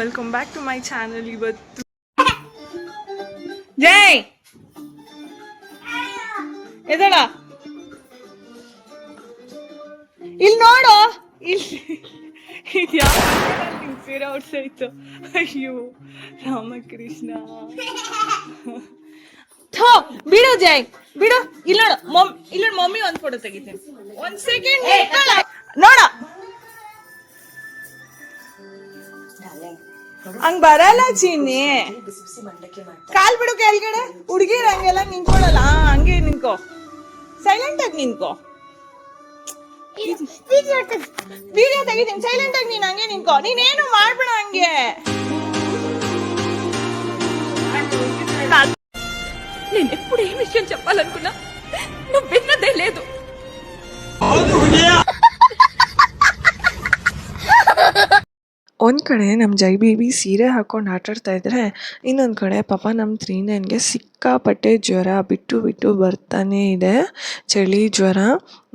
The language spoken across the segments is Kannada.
Welcome back to my channel ಇವತ್ತು ಜೈ! ಎದಳ ಇಲ್ಲಿ ನೋಡು. ಇಲ್ಲಿ ಇದು ಯಾವ ಸೀರೆ ಔಟ್ಸಾಯ್ತು ಅಯ್ಯೋ ರಾಮಕೃಷ್ಣ. ಥೋ ಬಿಡು ಜೈ. ಬಿಡು ಇಲ್ಲ ನೋಡು. ಮಮ್ ಇಲ್ಲ ಮಮ್ಮಿ ಒಂದ್ ಫೋಟೋ ತೆಗಿತೀನಿ. ಒಂದ್ ಸೆಕೆಂಡ್ ನೋಡ. ಹಂಗ್ ಬರಲ್ಲ ಚೀನಿ ಕಾಲ್ ಬಿಡು ಕೆಳಗಡೆ ಹುಡುಗಿರ ಹಂಗೆಲ್ಲ ನಿಂತ್ಕೊಳ್ಳಲ್ಲ ಆ, ಹಂಗೆ ನಿಂತ್ಕೋ ಸೈಲೆಂಟ್ ಆಗಿ ನಿಂತ್ಕೋ ವಿಡಿಯೋ ತೆಗಿತೀನಿ ಸೈಲೆಂಟ್ ಆಗಿ ನೀನ್ ಹಂಗೆ ನಿಂತ್ಕೋ ನೀನೇನು ಮಾಡ್ಬೇಡ ಹಂಗೆ నేను ఎప్పుడు ఏ విషయం చెప్పాలనుకున్నా నువ్వు ಒಂದು ಕಡೆ ನಮ್ಮ ಜೈ ಬೇಬಿ ಸೀರೆ ಹಾಕ್ಕೊಂಡು ಆಟಾಡ್ತಾ ಇದ್ರೆ, ಇನ್ನೊಂದು ಕಡೆ ಪಾಪ ನಮ್ಮ ತ್ರೀ ನೈನ್ಗೆ ಸಿಕ್ಕಾಪಟ್ಟೆ ಜ್ವರ, ಬಿಟ್ಟು ಬಿಟ್ಟು ಬರ್ತಾನೆ ಇದೆ. ಚಳಿ, ಜ್ವರ,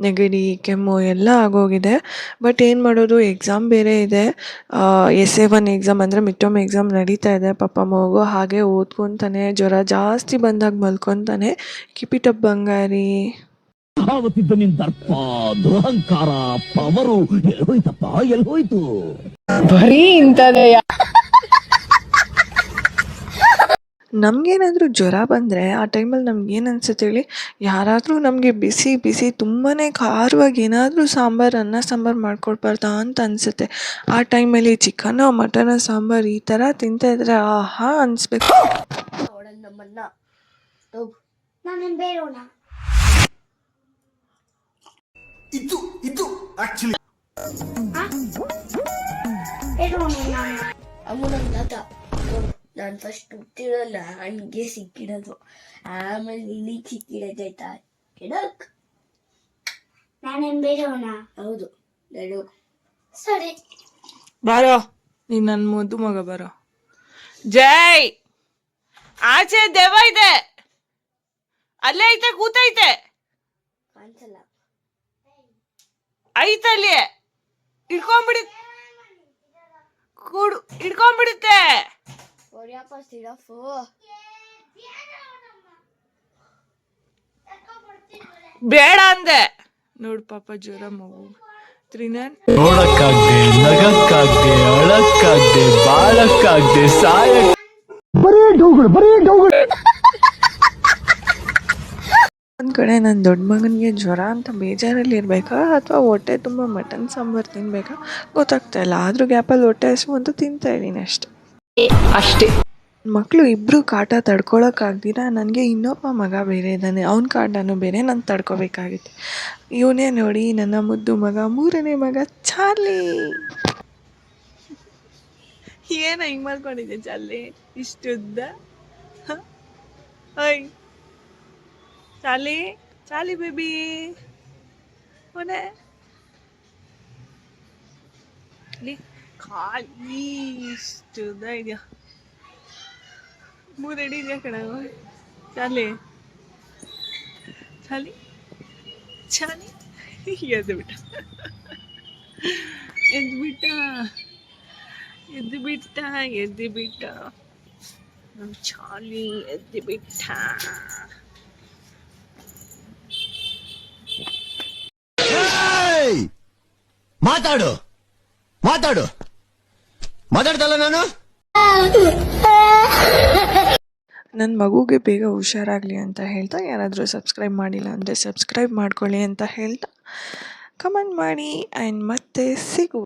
ನೆಗಡಿ, ಕೆಮ್ಮು ಎಲ್ಲ ಆಗೋಗಿದೆ. ಬಟ್ ಏನು ಮಾಡೋದು ಎಕ್ಸಾಮ್ ಬೇರೆ ಇದೆ. ಎಸ್ ಎ ಒನ್ ಎಕ್ಸಾಮ್ ಅಂದರೆ ಮಿಟ್ಟೊಮ್ ಎಕ್ಸಾಮ್ ನಡೀತಾ ಇದೆ. ಪಾಪ ಮಗು ಹಾಗೆ ಓದ್ಕೊತಾನೆ, ಜ್ವರ ಜಾಸ್ತಿ ಬಂದಾಗ ಮಲ್ಕೊತಾನೆ. ಕಿಪಿಟಪ್ ಬಂಗಾರಿ ಆವತ್ತಿದ್ದ ನಿನ್ ದರ್ಪ ದುರಹಂಕಾರ ಪವರು. ಹೋಯ್ತಪ್ಪ? ಎಲ್ಲಿ ಹೋಯ್ತು? ನಮಗೇನಾದರೂ ಜ್ವರ ಬಂದ್ರೆ ಆ ಟೈಮಲ್ಲಿ ನಮ್ಗೆ ಏನು ಅನ್ಸುತ್ತೆ ಹೇಳಿ? ಯಾರಾದ್ರೂ ನಮಗೆ ಬಿಸಿ ಬಿಸಿ ತುಂಬಾನೇ ಖಾರವಾಗಿ ಏನಾದ್ರೂ ಸಾಂಬಾರ್ ಅನ್ನ ಸಾಂಬಾರ್ ಮಾಡ್ಕೊಡ್ಬಾರ್ದಾ ಅಂತ ಅನ್ಸುತ್ತೆ. ಆ ಟೈಮಲ್ಲಿ ಚಿಕನ್ ಮಟನ್ ಸಾಂಬಾರು ಈ ಥರ ತಿಂತಾ ಇದ್ರೆ ಆಹಾ ಅನಿಸ್ಬೇಕು. ಇದು ಇದು ಆಕ್ಚುಲಿ ತಾತ ನಾನು ಫಸ್ಟ್ ಹುಟ್ಟಿರಲ್ಲ ಹಂಗೆ ಸಿಕ್ಕಿಡೋದು ಆಮೇಲೆ ನಿನಗೆ ಸಿಕ್ಕಿಡೋದು ಆಯ್ತಾ? ಕೆಡಕ್ ನಾನೇನ್ ಬೇಡವನ ಹೌದು. ನಡು. ಸರಿ. ಬಾರೋ ನೀನ್ ನನ್ನ ಮುದ್ದು ಮಗ ಬಾರೋ. ಜೈ! ಆಚೆ ದೆವ್ವ ಇದೆ. ಅಲ್ಲೇ ಐತೆ ಕೂತೈತೆ. ಕಾಣಿಸಲ್ಲ. ಐತಲ್ಲಿ. ಹಿಡ್ಕೊಂಬಿಡಿ. ಕೂಡು ಹೊಡ್ಯಪ್ಪ ಸಿಡಫು ಬೇಡ ಅಂದೆ. ನೋಡ್ ಪಾಪ ಜ್ವರ ಮಗು ತ್ರಿನನ್. ನೋಡಕ್ಕಾಗ್ದೆ ನಗಕ್ಕಾಗ್ದೆ ಅಳಕ್ಕಾಗ್ದೆ ಬಾಳಕ್ಕಾಗ್ದೆ ಸಾಯ ಬರೀ ಡೌಗಳು ಬರೀ ಡೌಗಳು. ಒಂದ್ ಕಡೆ ನನ್ನ ದೊಡ್ಡ ಮಗನಿಗೆ ಜ್ವರ ಅಂತ ಬೇಜಾರಲ್ಲಿ ಇರಬೇಕಾ? ಅಥವಾ ಹೊಟ್ಟೆ ತುಂಬ ಮಟನ್ ಸಾಂಬಾರು ತಿನ್ಬೇಕಾ? ಗೊತ್ತಾಗ್ತಾ ಇಲ್ಲ. ಆದರೂ ಗ್ಯಾಪಲ್ಲಿ ಹೊಟ್ಟೆ ಹಸು ಅಂತ ತಿಂತಾ ಇದ್ದೀನಿ ಅಷ್ಟೆ. ಅಷ್ಟೇ. ಮಕ್ಕಳು ಇಬ್ಬರು ಕಾಟ ತಡ್ಕೊಳಕ್ಕಾಗ್ದಿರ? ನನಗೆ ಇನ್ನೊಬ್ಬ ಮಗ ಬೇರೆ ಇದ್ದಾನೆ. ಅವ್ನ ಕಾಟನೂ ಬೇರೆ ನಾನು ತಡ್ಕೋಬೇಕಾಗುತ್ತೆ. ಇವನೇ ನೋಡಿ ನನ್ನ ಮುದ್ದು ಮಗ ಮೂರನೇ ಮಗ ಚಾರ್ಲಿ. ಏನ ಹಿಂಗೆ ಮಾಡ್ಕೊಂಡಿದ್ದೆ ಚಾರ್ಲಿ? ಇಷ್ಟುದ್ದ? ಹ? ಓಯ್ ಚಾರ್ಲಿ ಚಾರ್ಲಿ ಬೇಬಿ ಅವನೇ ಇಲ್ಲಿ ಖಾಲಿ ಇಷ್ಟುದ್ದ ಇದೆಯಾ ಮೂರು ಅಡಿ ಇದೆಯಾ ಕಣ ಚಾಲಿ ಚಾಲಿ ಚಾಲಿ ಎದ್ದು ಬಿಟ್ಟ ಎದ್ದು ಬಿಟ್ಟ ಎದ್ದು ಬಿಟ್ಟ ಎದ್ದು ಬಿಟ್ಟ ನಮ್ಮ ಚಾಲಿ ಎದ್ದು ಮಾತಾಡು! ಮಾತಾಡು! ಮಾತಾಡ್ತಲ್ಲ ನಾನು? ನನ್ನ ಮಗುಗೆ ಬೇಗ ಹುಷಾರಾಗಲಿ ಅಂತ ಹೇಳ್ತಾ, ಯಾರಾದರೂ ಸಬ್ಸ್ಕ್ರೈಬ್ ಮಾಡಿಲ್ಲ ಅಂದರೆ ಸಬ್ಸ್ಕ್ರೈಬ್ ಮಾಡ್ಕೊಳ್ಳಿ ಅಂತ ಹೇಳ್ತಾ ಕಮೆಂಟ್ ಮಾಡಿ ಆ್ಯಂಡ್ ಮತ್ತೆ ಸಿಗು.